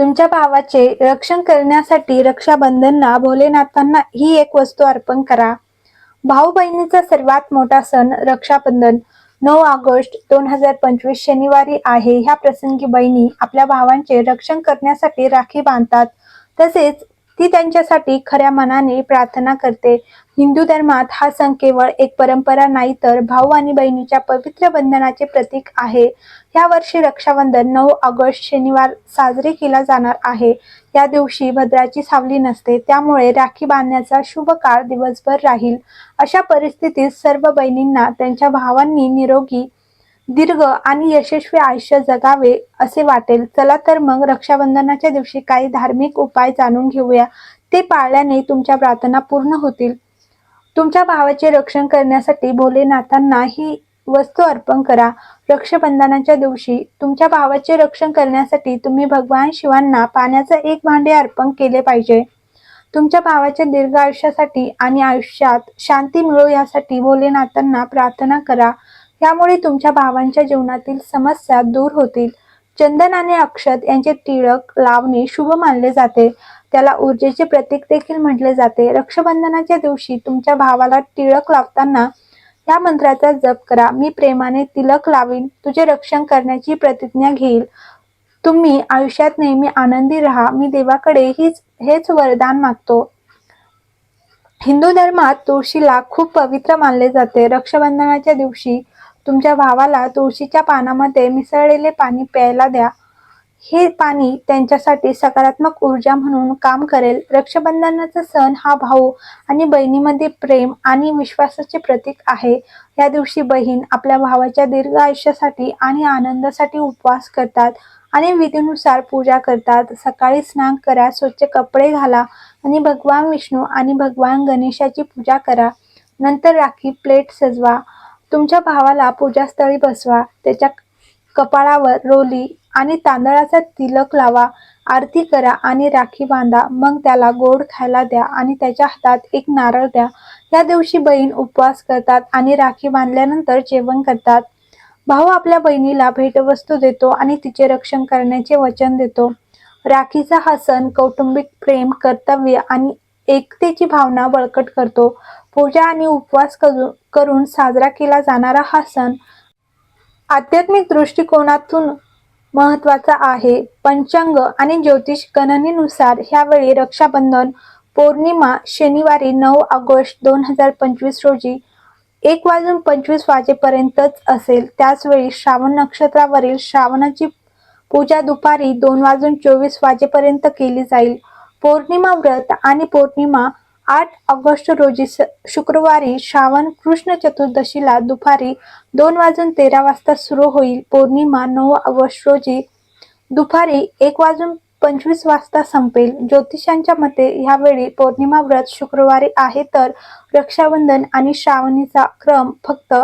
तुमच्या भावाचे रक्षण करण्यासाठी रक्षाबंधनला भोलेनाथांना ही एक वस्तू अर्पण करा. भाऊ बहिणीचा सर्वात मोठा सण रक्षाबंधन नऊ ऑगस्ट दोन हजार पंचवीस शनिवारी आहे. ह्या प्रसंगी बहिणी आपल्या भावांचे रक्षण करण्यासाठी राखी बांधतात. तसेच ती त्यांच्यासाठी खऱ्या मनाने प्रार्थना करते. हिंदू धर्मात हा सण केवळ एक परंपरा नाही तर भाऊ आणि बहिणीच्या पवित्र बंधनाचे प्रतीक आहे. या वर्षी रक्षाबंधन नऊ ऑगस्ट शनिवार साजरे केला जाणार आहे. या दिवशी भद्राची सावली नसते त्यामुळे राखी बांधण्याचा शुभ काळ दिवसभर राहील. अशा परिस्थितीत सर्व बहिणींना त्यांच्या भावांनी निरोगी दीर्घ आणि यशस्वी आयुष्य जगावे असे वाटेल. चला तर मग रक्षाबंधनाच्या दिवशी काही धार्मिक उपाय जाणून घेऊया. ते पाळल्याने तुमच्या प्रार्थना पूर्ण होतील. तुमच्या भावाचे रक्षण करण्यासाठी भोलेनाथांना ही वस्तू अर्पण करा. रक्षाबंधनाच्या दिवशी तुमच्या भावाचे रक्षण करण्यासाठी तुम्ही भगवान शिवांना पाण्याचं एक भांडे अर्पण केले पाहिजे. तुमच्या भावाच्या दीर्घ आयुष्यासाठी आणि आयुष्यात शांती मिळो यासाठी भोलेनाथांना प्रार्थना करा. यामुळे तुमच्या भावांच्या जीवनातील समस्या दूर होतील. चंदन आणि अक्षत यांचे टिळक लावणे शुभ मानले जाते. त्याला ऊर्जेचे प्रतीक देखील म्हटले जाते. रक्षाबंधनाच्या दिवशी तुमच्या भावाला टिळक लावताना या मंत्राचा जप करा. मी प्रेमाने तिलक लावीन. तुझे रक्षण करण्याची प्रतिज्ञा घेईल. तुम्ही आयुष्यात नेहमी आनंदी राहा. मी देवाकडे हीच हेच वरदान मागतो. हिंदू धर्मात तुळशीला खूप पवित्र मानले जाते. रक्षाबंधनाच्या दिवशी तुमच्या भावाला तुळशीच्या पानामध्ये मिसळलेले पाणी प्यायला द्या. हे पाणी त्यांच्यासाठी सकारात्मक ऊर्जा म्हणून काम करेल. रक्षाबंधनाचा सण हा भाऊ आणि बहिणीमध्ये प्रेम आणि विश्वासाचे प्रतीक आहे. या दिवशी बहीण आपल्या भावाच्या दीर्घ आयुष्यासाठी आणि आनंदासाठी उपवास करतात आणि विधीनुसार पूजा करतात. सकाळी स्नान करा स्वच्छ कपडे घाला आणि भगवान विष्णू आणि भगवान गणेशाची पूजा करा. नंतर राखी प्लेट सजवा. तुमच्या भावाला पूजास्थळी बसवा त्याच्या कपाळावर रोली आणि तांदळाचा तिलक लावा आरती करा आणि राखी बांधा मग त्याला गोड खायला द्या आणि त्याच्या हातात एक नारळ द्या. या दिवशी बहीण उपवास करतात आणि राखी बांधल्यानंतर जेवण करतात. भाऊ आपल्या बहिणीला भेटवस्तू देतो आणि तिचे रक्षण करण्याचे वचन देतो. राखीचा हा सण कौटुंबिक प्रेम कर्तव्य आणि एकतेची भावना बळकट करतो. पूजा आणि उपवास करून साजरा केला जाणारा हा सण आध्यात्मिक दृष्टिकोनातून महत्त्वाचा आहे. पंचांग आणि ज्योतिष गणनेनुसार ह्यावेळी रक्षाबंधन पौर्णिमा शनिवारी नऊ ऑगस्ट दोन हजार पंचवीस रोजी एक वाजून पंचवीस वाजेपर्यंतच असेल. त्याचवेळी श्रावण नक्षत्रावरील श्रावणाची पूजा दुपारी दोन वाजून चोवीस वाजेपर्यंत केली जाईल. पौर्णिमा व्रत आणि पौर्णिमा आठ ऑगस्ट रोजी शुक्रवारी श्रावण कृष्ण चतुर्दशीला दुपारी दोन वाजून तेरा वाजता सुरू होईल पौर्णिमा नऊ ऑगस्ट रोजी. दुपारी एक वाजून पंचवीस वाजता संपेल. ज्योतिषांच्या मते ह्यावेळी पौर्णिमा व्रत शुक्रवारी आहे तर रक्षाबंधन आणि श्रावणीचा क्रम फक्त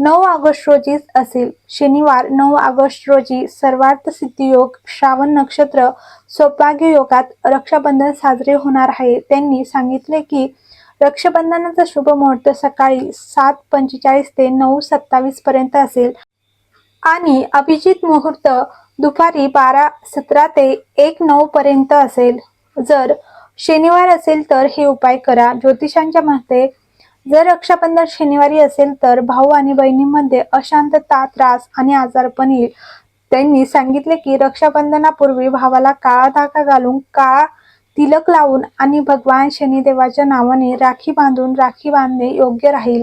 नऊ ऑगस्ट रोजीच असेल. शनिवार नऊ ऑगस्ट रोजी सर्वार्थ सिद्धियोग श्रावण नक्षत्र सौभाग्य योगात रक्षाबंधन साजरे होणार आहे. त्यांनी सांगितले की रक्षाबंधनाचा शुभ मुहूर्त सकाळी सात पंचेचाळीस ते नऊ सत्तावीस पर्यंत असेल. आणि अभिजित मुहूर्त दुपारी बारा सतरा ते एक नऊ पर्यंत असेल. जर शनिवार असेल तर हे उपाय करा. ज्योतिषांच्या मते जर रक्षाबंधन शनिवारी असेल तर भाऊ आणि बहिणीमध्ये अशांतता त्रास आणि आजारपण येईल. त्यांनी सांगितले की रक्षाबंधनापूर्वी भावाला काळा धागा घालून काळा तिलक लावून आणि भगवान शनिदेवाच्या नावाने राखी बांधून राखी बांधणे योग्य राहील.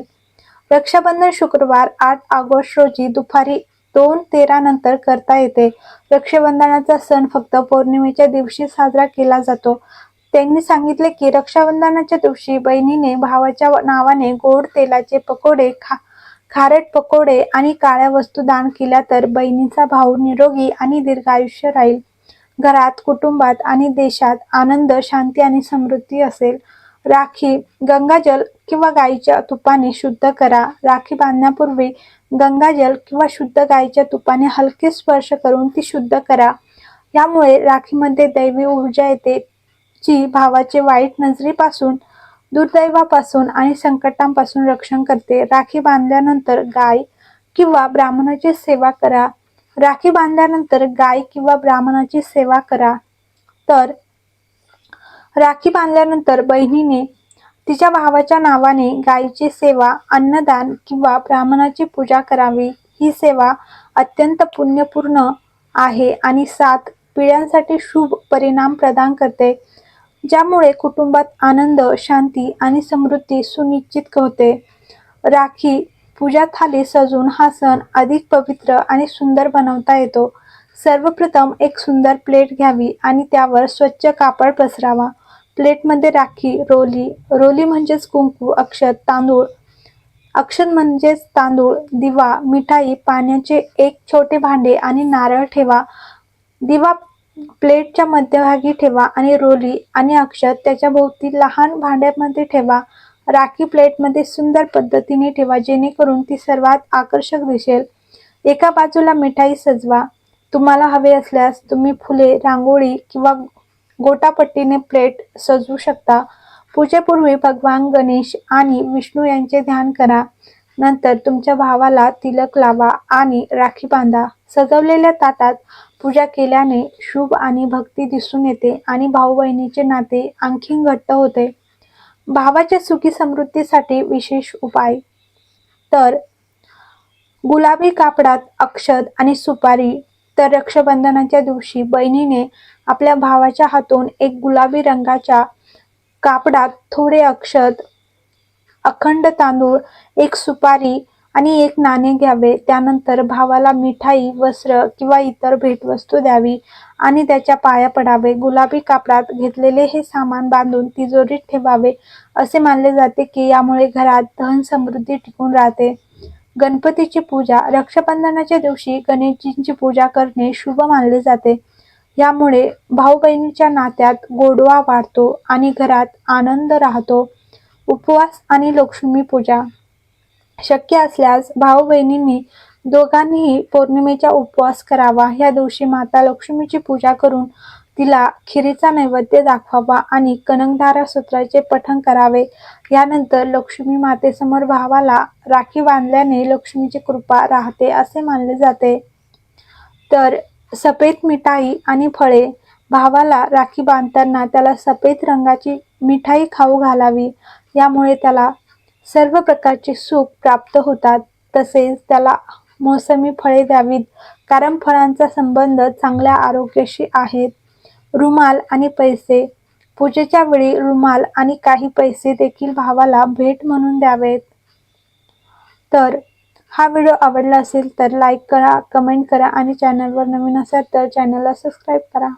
रक्षाबंधन शुक्रवार आठ ऑगस्ट रोजी दुपारी दोन तेरा नंतर करता येते. रक्षाबंधनाचा सण फक्त पौर्णिमेच्या दिवशी साजरा केला जातो. त्यांनी सांगितले की रक्षाबंधनाच्या दिवशी बहिणीने भावाच्या नावाने गोड तेलाचे पकोडे खा खारट पकोडे आणि काळ्या वस्तू दान केल्या तर बहिणीचा भाऊ निरोगी आणि दीर्घायुष्य राहील. घरात कुटुंबात आणि देशात आनंद शांती आणि समृद्धी असेल. राखी गंगाजल किंवा गाईच्या तुपाने शुद्ध करा. राखी बांधण्यापूर्वी गंगाजल किंवा शुद्ध गाईच्या तुपाने हलके स्पर्श करून ती शुद्ध करा. यामुळे राखीमध्ये दैवी ऊर्जा येते. जी भावाचे वाईट नजरेपासून दुर्दैवापासून आणि संकटांपासून रक्षण करते. राखी बांधल्यानंतर गाय किंवा ब्राह्मणाची सेवा करा. राखी बांधल्यानंतर गाय किंवा ब्राह्मणाची सेवा करा. तर राखी बांधल्यानंतर बहिणीने तिच्या भावाच्या नावाने गायीची सेवा अन्नदान किंवा ब्राह्मणाची पूजा करावी. ही सेवा अत्यंत पुण्यपूर्ण आहे आणि सात पिढ्यांसाठी शुभ परिणाम प्रदान करते. ज्यामुळे कुटुंबात आनंद शांती आणि समृद्धी सुनिश्चित होते. राखी पूजा थाली सजून हा सण अधिक पवित्र आणि सुंदर बनवता येतो. सर्वप्रथम एक सुंदर प्लेट घ्यावी आणि त्यावर स्वच्छ कापड पसरावा. प्लेटमध्ये राखी रोली रोली म्हणजेच कुंकू अक्षत तांदूळ. अक्षत म्हणजेच तांदूळ दिवा मिठाई पाण्याचे एक छोटे भांडे आणि नारळ ठेवा. दिवा प्लेटच्या मध्यभागी ठेवा आणि रोली आणि अक्षर त्याच्या भोवती लहान भांड्यामध्ये ठेवा. राखी प्लेटमध्ये सुंदर पद्धतीने ठेवा जेणेकरून ती सर्वात आकर्षक दिसेल. एका बाजूला मिठाई सजवा. तुम्हाला हवे असल्यास तुम्ही फुले रांगोळी किंवा गोटापट्टीने प्लेट सजवू शकता. पूजेपूर्वी भगवान गणेश आणि विष्णू यांचे ध्यान करा. नंतर तुमच्या भावाला तिलक लावा आणि राखी बांधा. सजवलेल्या ताटात पूजा केल्याने शुभ आणि भक्ती दिसून येते आणि भाऊ बहिणीचे नाते आणखी घट्ट होते. भावाच्या सुखी समृद्धीसाठी विशेष उपाय. तर गुलाबी कापडात अक्षत आणि सुपारी तर रक्षाबंधनाच्या दिवशी बहिणीने आपल्या भावाच्या हातून एक गुलाबी रंगाच्या कापडात थोडे अक्षत अखंड तांदूळ एक सुपारी आणि एक नाणे घ्यावे. त्यानंतर भावाला मिठाई वस्त्र किंवा इतर भेटवस्तू द्यावी आणि त्याच्या पाया पडावे. गुलाबी कापडात घेतलेले हे सामान बांधून तिजोरीत ठेवावे असे मानले जाते की यामुळे घरात धन समृद्धी टिकून राहते. गणपतीची पूजा रक्षाबंधनाच्या दिवशी गणेशजींची पूजा करणे शुभ मानले जाते. यामुळे भाऊ बहिणीच्या नात्यात गोडवा वाढतो आणि घरात आनंद राहतो. उपवास आणि लक्ष्मी पूजा. शक्य असल्यास भाऊ बहिणींनी दोघांनीही पौर्णिमेचा उपवास करावा. या दिवशी माता लक्ष्मीची पूजा करून तिला खिरीचा नैवेद्य दाखवावा आणि कनकधारा सूत्राचे पठण करावे. यानंतर लक्ष्मी मातेसमोर भावाला राखी बांधल्याने लक्ष्मीची कृपा राहते असे मानले जाते. तर सफेद मिठाई आणि फळे. भावाला राखी बांधताना त्याला सफेद रंगाची मिठाई खाऊ घालावी. यामुळे त्याला सर्व प्रकारचे सुख प्राप्त होतात. तसेच त्याला मोसमी फळे द्यावीत. कारण फळांचा संबंध चांगल्या आरोग्याशी आहेत रुमाल आणि पैसे. पूजेच्या वेळी रुमाल आणि काही पैसे देखील भावाला भेट म्हणून द्यावेत. तर हा व्हिडिओ आवडला असेल तर लाईक करा कमेंट करा आणि चॅनलवर नवीन असाल तर चॅनलला सबस्क्राईब करा.